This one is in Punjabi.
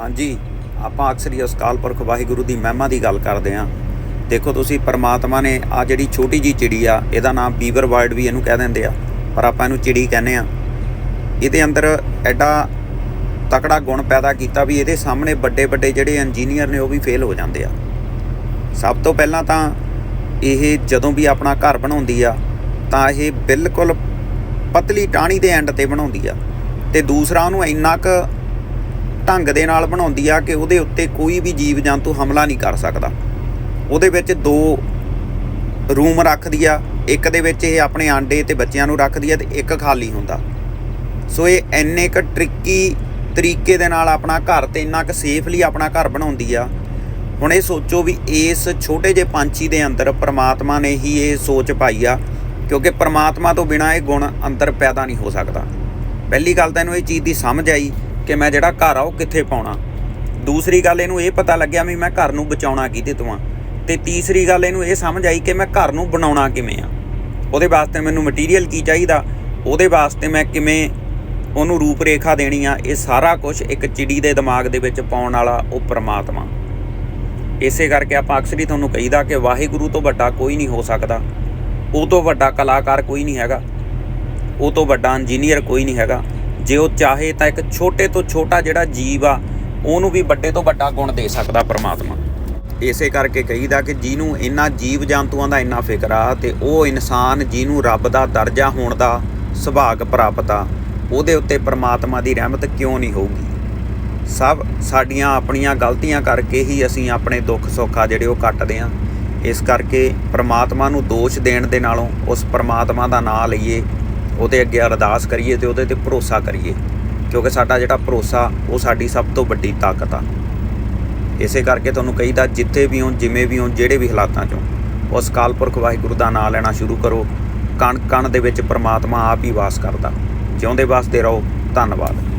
ਹਾਂਜੀ, ਆਪਾਂ ਅਕਸਰ ਹੀ ਉਸ ਅਕਾਲ ਪੁਰਖ ਵਾਹਿਗੁਰੂ ਦੀ ਮਹਿਮਾ ਦੀ ਗੱਲ ਕਰਦੇ ਆਂ ਦੇਖੋ ਤੁਸੀਂ, ਪਰਮਾਤਮਾ ਨੇ ਆ ਜਿਹੜੀ ਛੋਟੀ ਜੀ ਚਿੜੀ ਆ, ਇਹਦਾ ਨਾਮ ਬੀਵਰ ਬਰਡ ਵੀ ਇਹਨੂੰ ਕਹਿ ਦਿੰਦੇ ਆ, ਪਰ ਆਪਾਂ ਇਹਨੂੰ ਚਿੜੀ ਕਹਿੰਦੇ ਆ ਇਹਦੇ ਅੰਦਰ ਐਡਾ ਤਕੜਾ ਗੁਣ ਪੈਦਾ ਕੀਤਾ ਵੀ ਇਹਦੇ ਸਾਹਮਣੇ ਵੱਡੇ ਵੱਡੇ ਜਿਹੜੇ ਇੰਜੀਨੀਅਰ ਨੇ ਉਹ ਵੀ ਫੇਲ ਹੋ ਜਾਂਦੇ ਆ। ਸਭ ਤੋਂ ਪਹਿਲਾਂ ਤਾਂ ਇਹ ਜਦੋਂ ਵੀ ਆਪਣਾ ਘਰ ਬਣਾਉਂਦੀ ਆ, ਤਾਂ ਇਹ ਬਿਲਕੁਲ ਪਤਲੀ ਟਾਹਣੀ ਦੇ ਐਂਡ ਤੇ ਬਣਾਉਂਦੀ ਆ। ਤੇ ਦੂਸਰਾ ਉਹਨੂੰ ਇੰਨਾ ਕੁ ਢੰਗ ਦੇ ਨਾਲ ਬਣਾਉਂਦੀ ਆ ਕਿ ਉਹਦੇ ਉੱਤੇ ਕੋਈ ਵੀ ਜੀਵ ਜੰਤੂ ਹਮਲਾ ਨਹੀਂ ਕਰ ਸਕਦਾ। ਉਹਦੇ ਵਿੱਚ ਦੋ ਰੂਮ ਰੱਖਦੀ ਆ, ਇੱਕ ਦੇ ਵਿੱਚ ਇਹ ਆਪਣੇ ਆਂਡੇ ਤੇ ਬੱਚਿਆਂ ਨੂੰ ਰੱਖਦੀ ਆ ਤੇ ਇੱਕ ਖਾਲੀ ਹੁੰਦਾ। ਸੋ ਇਹ ਇੰਨੇ ਕ ਟ੍ਰਿਕੀ ਤਰੀਕੇ ਦੇ ਨਾਲ ਆਪਣਾ ਘਰ ਤੇ ਇੰਨਾ ਕ ਸੇਫਲੀ ਆਪਣਾ ਘਰ ਬਣਾਉਂਦੀ ਆ। ਹੁਣ ਇਹ ਸੋਚੋ ਵੀ ਇਸ ਛੋਟੇ ਜਿਹੇ ਪੰਛੀ ਦੇ ਅੰਦਰ ਪ੍ਰਮਾਤਮਾ ਨੇ ਹੀ ਇਹ ਸੋਚ ਪਾਈ ਆ, ਕਿਉਂਕਿ ਪ੍ਰਮਾਤਮਾ ਤੋਂ ਬਿਨਾ ਇਹ ਗੁਣ ਅੰਦਰ ਪੈਦਾ ਨਹੀਂ ਹੋ ਸਕਦਾ। ਪਹਿਲੀ ਗੱਲ ਤਾਂ ਇਹਨੂੰ ਇਹ ਚੀਜ਼ ਦੀ ਸਮਝ ਆਈ ਕਿ ਮੈਂ ਜਿਹੜਾ ਘਰ ਆ ਉਹ ਕਿੱਥੇ ਪਾਉਣਾ। ਦੂਸਰੀ ਗੱਲ ਇਹਨੂੰ ਇਹ ਪਤਾ ਲੱਗਿਆ ਵੀ ਮੈਂ ਘਰ ਨੂੰ ਬਚਾਉਣਾ ਕਿਹਦੇ ਤੋਂ ਆ। ਤੇ ਤੀਸਰੀ ਗੱਲ ਇਹਨੂੰ ਇਹ ਸਮਝ ਆਈ ਕਿ ਮੈਂ ਘਰ ਨੂੰ ਬਣਾਉਣਾ ਕਿਵੇਂ ਆ। ਉਹਦੇ ਵਾਸਤੇ ਮੈਨੂੰ ਮਟੀਰੀਅਲ ਕੀ ਚਾਹੀਦਾ? ਉਹਦੇ ਵਾਸਤੇ ਮੈਂ ਕਿਵੇਂ ਉਹਨੂੰ ਰੂਪ ਰੇਖਾ ਦੇਣੀ ਆ? ਇਹ ਸਾਰਾ ਕੁਝ ਇੱਕ ਚਿੜੀ ਦੇ ਦਿਮਾਗ ਦੇ ਵਿੱਚ ਪਾਉਣ ਵਾਲਾ ਉਹ ਪ੍ਰਮਾਤਮਾ। ਇਸੇ ਕਰਕੇ ਆਪਾਂ ਅਕਸਰ ਹੀ ਤੁਹਾਨੂੰ ਕਹੀਦਾ ਕਿ ਵਾਹਿਗੁਰੂ ਤੋਂ ਵੱਡਾ ਕੋਈ ਨਹੀਂ ਹੋ ਸਕਦਾ। ਉਹ ਤੋਂ ਵੱਡਾ ਕਲਾਕਾਰ ਕੋਈ ਨਹੀਂ ਹੈਗਾ। ਉਹ ਤੋਂ ਵੱਡਾ ਇੰਜੀਨੀਅਰ ਕੋਈ ਨਹੀਂ ਹੈਗਾ। ਜੇ ਉਹ ਚਾਹੇ ਤਾਂ ਇੱਕ ਛੋਟੇ ਤੋਂ ਛੋਟਾ ਜਿਹੜਾ ਜੀਵ ਆ, ਉਹਨੂੰ ਵੀ ਵੱਡੇ ਤੋਂ ਵੱਡਾ ਗੁਣ ਦੇ ਸਕਦਾ ਪ੍ਰਮਾਤਮਾ। ਇਸੇ ਕਰਕੇ ਕਹੀਦਾ ਕਿ ਜਿਹਨੂੰ ਇੰਨਾ ਜੀਵ ਜੰਤੂਆਂ ਦਾ ਇੰਨਾ ਫਿਕਰ ਆ ਤੇ ਉਹ ਇਨਸਾਨ ਜਿਹਨੂੰ ਰੱਬ ਦਾ ਦਰਜਾ ਹੋਣ ਦਾ ਸੁਭਾਗ ਪ੍ਰਾਪਤ ਆ, ਉਹਦੇ ਉੱਤੇ ਪ੍ਰਮਾਤਮਾ ਦੀ ਰਹਿਮਤ ਕਿਉਂ ਨਹੀਂ ਹੋਊਗੀ? ਸਭ ਸਾਡੀਆਂ ਆਪਣੀਆਂ ਗਲਤੀਆਂ ਕਰਕੇ ਹੀ ਅਸੀਂ ਆਪਣੇ ਦੁੱਖ ਸੁੱਖ ਆ ਜਿਹੜੇ ਉਹ ਕੱਟਦੇ ਆਂ। ਇਸ ਕਰਕੇ ਪ੍ਰਮਾਤਮਾ ਨੂੰ ਦੋਸ਼ ਦੇਣ ਦੇ ਨਾਲੋਂ ਉਸ ਪ੍ਰਮਾਤਮਾ ਦਾ ਨਾਮ ਲਈਏ ਉਹਦੇ ਅੱਗੇ ਅਰਦਾਸ ਕਰੀਏ ਤੇ ਉਹਦੇ ਤੇ ਭਰੋਸਾ ਕਰੀਏ, ਕਿਉਂਕਿ ਸਾਡਾ ਜਿਹੜਾ ਭਰੋਸਾ, ਉਹ ਸਾਡੀ ਸਭ ਤੋਂ ਵੱਡੀ ਤਾਕਤ ਆ। ਇਸੇ ਕਰਕੇ ਤੁਹਾਨੂੰ ਕਹੀਦਾ, ਜਿੱਥੇ ਵੀ ਹੋ ਜਿਵੇਂ ਵੀ ਹੋ ਜਿਹੜੇ ਵੀ ਹਾਲਾਤਾਂ 'ਚੋਂ ਉਸ ਕਾਲਪੁਰਖ ਵਾਹਿਗੁਰੂ ਦਾ ਨਾਮ ਲੈਣਾ ਸ਼ੁਰੂ ਕਰੋ। ਕਣ ਕਣ ਦੇ ਵਿੱਚ ਪ੍ਰਮਾਤਮਾ ਆਪ ਹੀ ਵਾਸ ਕਰਦਾ। ਜਿਉਂਦੇ ਵਾਸਤੇ ਰਹੋ। ਧੰਨਵਾਦ।